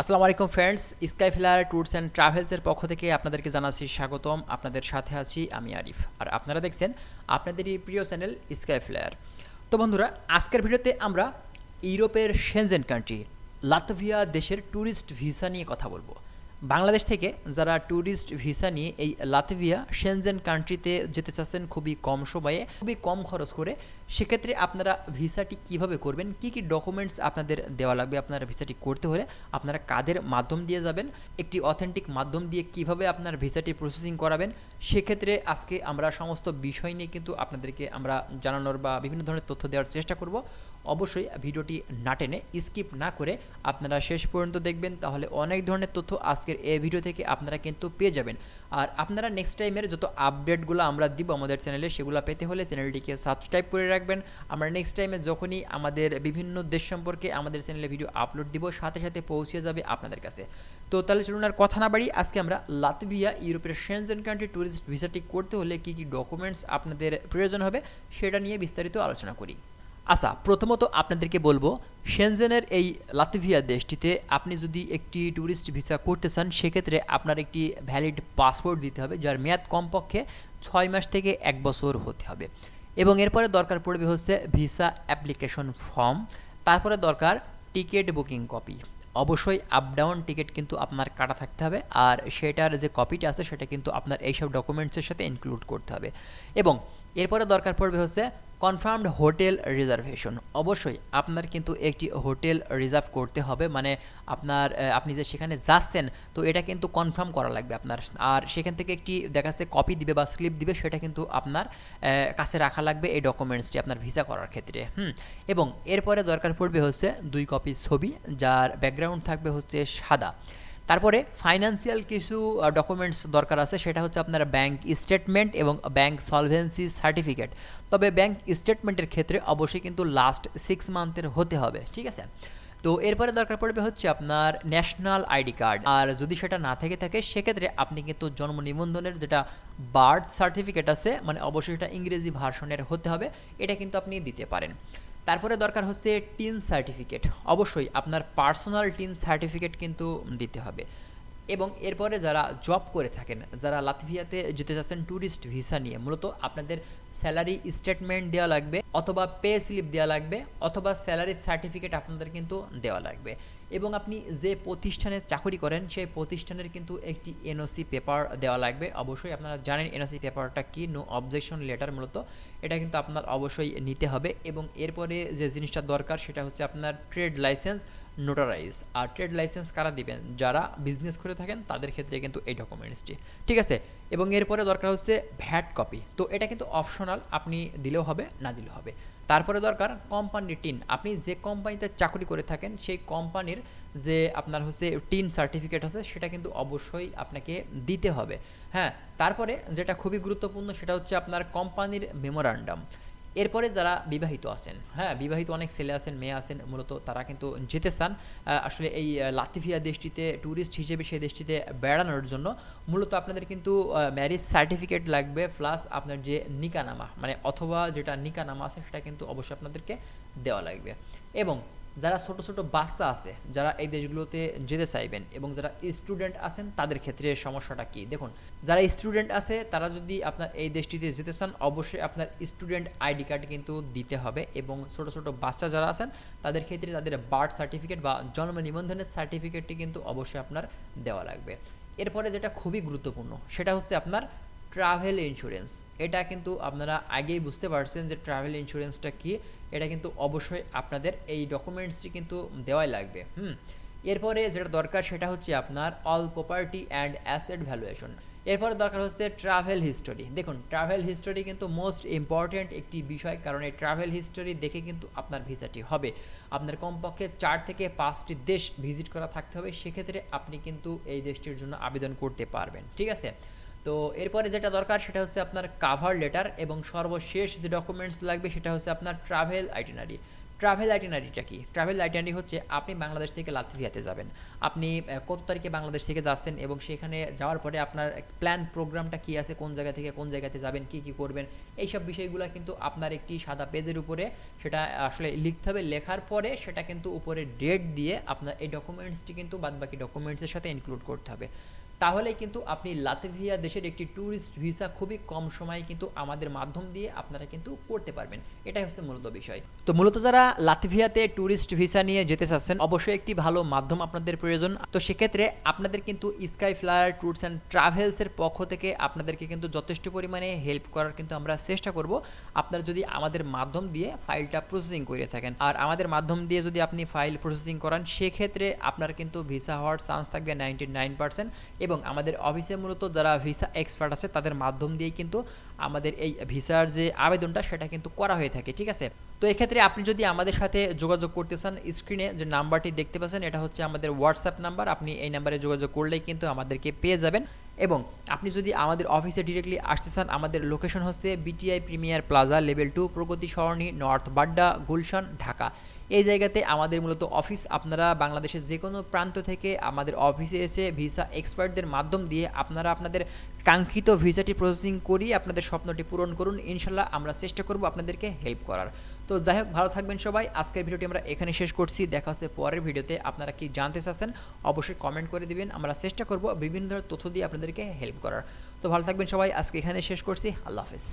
আসসালামু আলাইকুম friends Sky Flyer Tours and ট্রাভেলসের পক্ষ থেকে আপনাদেরকে জানাচ্ছি স্বাগতম। আপনাদের সাথে আছি আমি আরিফ। আর আপনারা দেখছেন আপনাদেরই প্রিয় চ্যানেল স্কাই ফ্লায়ার তো বন্ধুরা, আজকের ভিডিওতে আমরা ইউরোপের সেনজেন কান্ট্রি লাতভিয়া দেশের ট্যুরিস্ট ভিসা নিয়ে কথা বলব। বাংলাদেশ থেকে যারা ট্যুরিস্ট ভিসা নিয়ে এই লাতভিয়া সেনজেন কান্ট্রিতে যেতে চাচ্ছেন খুবই কম সময়ে, খুবই কম খরচ করে, সেক্ষেত্রে আপনারা ভিসাটি কীভাবে করবেন? কি কি ডকুমেন্টস আপনাদের দেওয়া লাগবে আপনারা ভিসাটি করতে হলে? আপনারা কাদের মাধ্যম দিয়ে যাবেন? একটি অথেন্টিক মাধ্যম দিয়ে কীভাবে আপনার ভিসাটি প্রসেসিং করাবেন? সেক্ষেত্রে আজকে আমরা সমস্ত বিষয় নিয়ে কিন্তু আপনাদেরকে আমরা জানানোর বা বিভিন্ন ধরনের তথ্য দেওয়ার চেষ্টা করব। অবশ্যই ভিডিওটি না টেনে স্কিপ না করে আপনারা শেষ পর্যন্ত দেখবেন, তাহলে অনেক ধরনের তথ্য আজকের এই ভিডিও থেকে আপনারা কিন্তু পেয়ে যাবেন। আর আপনারা নেক্সট টাইমের যত আপডেটগুলো আমরা দিব আমাদের চ্যানেলে সেগুলো পেতে হলে চ্যানেলটিকে সাবস্ক্রাইব করে রাখবেন। আমরা নেক্সট টাইমে যখনই আমাদের বিভিন্ন দেশ সম্পর্কে আমাদের চ্যানেলে ভিডিও আপলোড দিব, সাথে সাথে পৌঁছে যাবে আপনাদের কাছে। তো তাহলে চলুন আর কথা না বাড়ি, আজকে আমরা লাতভিয়া, ইউরোপের সেনজেন কান্ট্রি ট্যুরিস্ট ভিসাটি করতে হলে কী কী ডকুমেন্টস আপনাদের প্রয়োজন হবে, সেটা নিয়ে বিস্তারিত আলোচনা করি। আচ্ছা প্রথমত আপনাদেরকে বলব সেনজেনের এই লাতভিয়া দেশটিতে আপনি যদি একটি ট্যুরিস্ট ভিসা করতে চান, সেক্ষেত্রে আপনার একটি ভ্যালিড পাসপোর্ট দিতে হবে, যার মেয়াদ কমপক্ষে ছয় মাস থেকে এক বছর হতে হবে। এবং এরপরে দরকার পড়বে হচ্ছে ভিসা অ্যাপ্লিকেশন ফর্ম তারপরে দরকার টিকিট বুকিং কপি অবশ্যই আপ ডাউন টিকিট কিন্তু আপনার কাটা থাকতে হবে, আর সেটার যে কপিটা আছে, সেটা কিন্তু আপনার এইসব ডকুমেন্টসের সাথে ইনক্লুড করতে হবে। এবং এরপরে দরকার পড়বে হচ্ছে কনফার্মড হোটেল রিজার্ভেশন অবশ্যই আপনার কিন্তু একটি হোটেল রিজার্ভ করতে হবে। মানে আপনার আপনি যে সেখানে যাচ্ছেন, তো এটা কিন্তু কনফার্ম করা লাগবে আপনার। আর সেখান থেকে একটি দেখা যাচ্ছে কপি দিবে বা স্লিপ দিবে, সেটা কিন্তু আপনার কাছে রাখা লাগবে এই ডকুমেন্টসটি আপনার ভিসা করার ক্ষেত্রে। হুম, এবং এরপরে দরকার পড়বে হচ্ছে দুই কপি ছবি, যার ব্যাকগ্রাউন্ড থাকবে হচ্ছে সাদা। তারপরে ফাইন্যান্সিয়াল কিছু ডকুমেন্টস দরকার আছে, সেটা হচ্ছে আপনার ব্যাংক স্টেটমেন্ট এবং ব্যাংক সলভেন্সি সার্টিফিকেট তবে ব্যাংক স্টেটমেন্টের ক্ষেত্রে অবশ্যই কিন্তু লাস্ট সিক্স মান্থের হতে হবে, ঠিক আছে? তো এরপরে দরকার পড়বে হচ্ছে আপনার ন্যাশনাল আইডি কার্ড আর যদি সেটা না থেকে থাকে, সেক্ষেত্রে আপনি কিন্তু জন্ম নিবন্ধনের যেটা বার্থ সার্টিফিকেট আছে মানে অবশ্যই সেটা ইংরেজি ভার্সনের হতে হবে, এটা কিন্তু আপনি দিতে পারেন। তারপরে দরকার হচ্ছে টিন সার্টিফিকেট। অবশ্যই আপনার পার্সোনাল টিন সার্টিফিকেট কিন্তু দিতে হবে। এবং এরপরে যারা জব করে থাকেন, যারা লাতভিয়াতে যেতে চাচ্ছেন ট্যুরিস্ট ভিসা নিয়ে, মূলত আপনাদের স্যালারি স্টেটমেন্ট দেওয়া লাগবে অথবা পে স্লিপ দেওয়া লাগবে অথবা স্যালারি সার্টিফিকেট আপনাদের কিন্তু দেওয়া লাগবে। এবং আপনি যে প্রতিষ্ঠানে চাকরি করেন, সেই প্রতিষ্ঠানের কিন্তু একটি এনওসি পেপার দেওয়া লাগবে। অবশ্যই আপনারা জানেন এনওসি পেপারটা কি? নো অবজেকশন লেটার মূলত। এটা কিন্তু আপনার অবশ্যই নিতে হবে এবং এরপরে যে জিনিসটা দরকার, সেটা হচ্ছে আপনার ট্রেড লাইসেন্স নোটারাইজ আর ট্রেড লাইসেন্স কারা দিবেন? যারা বিজনেস করে থাকেন, তাদের ক্ষেত্রে কিন্তু এই ডকুমেন্টসটি ঠিক আছে? এবং এরপরে দরকার হচ্ছে ভ্যাট কপি তো এটা কিন্তু অপশনাল আপনি দিলেও হবে, না দিলেও হবে। তারপরে দরকার কোম্পানির টিন আপনি যে কোম্পানিতে চাকরি করে থাকেন, সেই কোম্পানির যে আপনার হচ্ছে টিন সার্টিফিকেট আছে, সেটা কিন্তু অবশ্যই আপনাকে দিতে হবে। হ্যাঁ? তারপরে যেটা খুবই গুরুত্বপূর্ণ, সেটা হচ্ছে আপনার কোম্পানির মেমোরান্ডাম এরপরে যারা বিবাহিত আছেন হ্যাঁ বিবাহিত অনেক ছেলে আছেন, মেয়ে আছেন, মূলত তারা কিন্তু যেতে চান। আসলে এই লাতিফিয়া দেশটিতে ট্যুরিস্ট হিসেবে সেই দেশটিতে বেড়ানোর জন্য মূলত আপনাদের কিন্তু ম্যারেজ সার্টিফিকেট লাগবে প্লাস আপনার যে নিকানামা মানে অথবা যেটা নিকানামা আছে সেটা কিন্তু অবশ্যই আপনাদেরকে দেওয়া লাগবে। এবং যারা ছোট ছোট বাচ্চা আছে, যারা এই দেশগুলোতে যেতে চাইবেন এবং যারা স্টুডেন্ট আছেন, তাদের ক্ষেত্রে সমস্যাটা কি? দেখুন, যারা স্টুডেন্ট আছে, তারা যদি আপনার এই দেশটিতে যেতে চান, অবশ্যই আপনার স্টুডেন্ট আইডি কার্ড কিন্তু দিতে হবে এবং ছোট ছোট বাচ্চা যারা আছেন, তাদের ক্ষেত্রে তাদের বার্থ সার্টিফিকেট বা জন্ম নিবন্ধনের সার্টিফিকেটটি কিন্তু অবশ্যই আপনার দেওয়া লাগবে। এরপরে যেটা খুবই গুরুত্বপূর্ণ, সেটা হচ্ছে আপনার ট্রাভেল ইন্স্যুরেন্স এটা কিন্তু আপনারা আগেই বুঝতে পারছেন যে ট্রাভেল ইন্স্যুরেন্সটা কী এটা কিন্তু অবশ্যই আপনাদের এই ডকুমেন্টসটি কিন্তু দেওয়াই লাগবে, হুম? এরপরে যেটা দরকার সেটা হচ্ছে আপনার all property and asset valuation এরপরে দরকার হচ্ছে ট্রাভেল হিস্টোরি দেখুন ট্রাভেল হিস্টোরি কিন্তু মোস্ট ইম্পর্ট্যান্ট একটি বিষয়, কারণ এই ট্রাভেল হিস্টোরি দেখে কিন্তু আপনার ভিসাটি হবে। আপনার কমপক্ষে চার থেকে পাঁচটি দেশ ভিজিট করা থাকতে হবে, সেক্ষেত্রে আপনি কিন্তু এই দেশটির জন্য আবেদন করতে পারবেন, ঠিক আছে? তো এরপরে যেটা দরকার সেটা হচ্ছে আপনার কাভার লেটার এবং সর্বশেষ যে ডকুমেন্টস লাগবে সেটা হচ্ছে আপনার ট্রাভেল আইটিনারি ট্রাভেল আইটেনারিটা কি? ট্রাভেল আইটেনারি হচ্ছে আপনি বাংলাদেশ থেকে লাতভিয়াতে যাবেন। আপনি কত তারিখে বাংলাদেশ থেকে যাচ্ছেন এবং সেখানে যাওয়ার পরে আপনার প্ল্যান প্রোগ্রামটা কি আছে? কোন জায়গা থেকে কোন জায়গাতে যাবেন? কি কি করবেন? এইসব বিষয়গুলো কিন্তু আপনার একটি সাদা পেজের উপরে সেটা আসলে লিখতে হবে। লেখার পরে সেটা কিন্তু উপরে ডেট দিয়ে আপনার এই ডকুমেন্টসটি কিন্তু বাদবাকি ডকুমেন্টসের সাথে ইনক্লুড করতে হবে। তাহলে কিন্তু আপনি লাতভিয়া দেশের একটি ট্যুরিস্ট ভিসা খুবই কম সময়ে কিন্তু আমাদের মাধ্যম দিয়ে আপনারা কিন্তু করতে পারবেন। এটাই হচ্ছে মূলত বিষয়। তো মূলত যারা লাতভিয়াতে ট্যুরিস্ট ভিসা নিয়ে যেতে চাচ্ছেন, অবশ্যই একটি ভালো মাধ্যম আপনাদের প্রয়োজন। তো সেক্ষেত্রে আপনাদের কিন্তু স্কাই ফ্লায়ার ট্যুরস অ্যান্ড ট্রাভেলসের পক্ষ থেকে আপনাদেরকে কিন্তু যথেষ্ট পরিমাণে হেল্প করার কিন্তু আমরা চেষ্টা করব। আপনারা যদি আমাদের মাধ্যম দিয়ে ফাইলটা প্রসেসিং করে থাকেন। আর আমাদের মাধ্যম দিয়ে যদি আপনি ফাইল প্রসেসিং করান, সেক্ষেত্রে আপনার কিন্তু ভিসা হওয়ার চান্স থাকবে নাইনটি নাইন পার্সেন্ট এবং আমাদের অফিসে মূলত যারা ভিসা এক্সপার্ট আছে, তাদের মাধ্যম দিয়ে কিন্তু আমাদের এই ভিসার যে আবেদনটা, সেটা কিন্তু করা হয়ে থাকে, ঠিক আছে? তো এক্ষেত্রে আপনি যদি আমাদের সাথে যোগাযোগ করতে চান স্ক্রিনে যে নাম্বারটি দেখতে পাচ্ছেন, এটা হচ্ছে আমাদের হোয়াটসঅ্যাপ নাম্বার। আপনি এই নাম্বারে যোগাযোগ করলেই কিন্তু আমাদেরকে পেয়ে যাবেন। এবং আপনি যদি আমাদের অফিসে ডিরেক্টলি আসতে চান, আমাদের লোকেশন হচ্ছে BTI premier plaza level two Pragati Sarani north Badda, Gulshan, Dhaka. এই জায়গাতে আমাদের মূলত অফিস। আপনারা বাংলাদেশের যে কোনো প্রান্ত থেকে আমাদের অফিসে এসে ভিসা এক্সপার্টদের মাধ্যম দিয়ে আপনারা আপনাদের কাঙ্ক্ষিত ভিসাটি প্রসেসিং করিয়ে আপনাদের স্বপ্নটি পূরণ করুন। ইনশাল্লাহ আমরা চেষ্টা করব আপনাদেরকে হেল্প করার। তো যাই হোক, ভালো থাকবেন সবাই। আজকের ভিডিওটি আমরা এখানে শেষ করছি। দেখা হচ্ছে পরের ভিডিওতে। আপনারা কি জানতে চাচ্ছেন অবশ্যই কমেন্ট করে দিবেন। আমরা চেষ্টা করব বিভিন্ন ধরনের তথ্য দিয়ে আপনাদেরকে হেল্প করার। তো ভালো থাকবেন সবাই। আজকে এখানে শেষ করছি। আল্লাহ হাফেজ।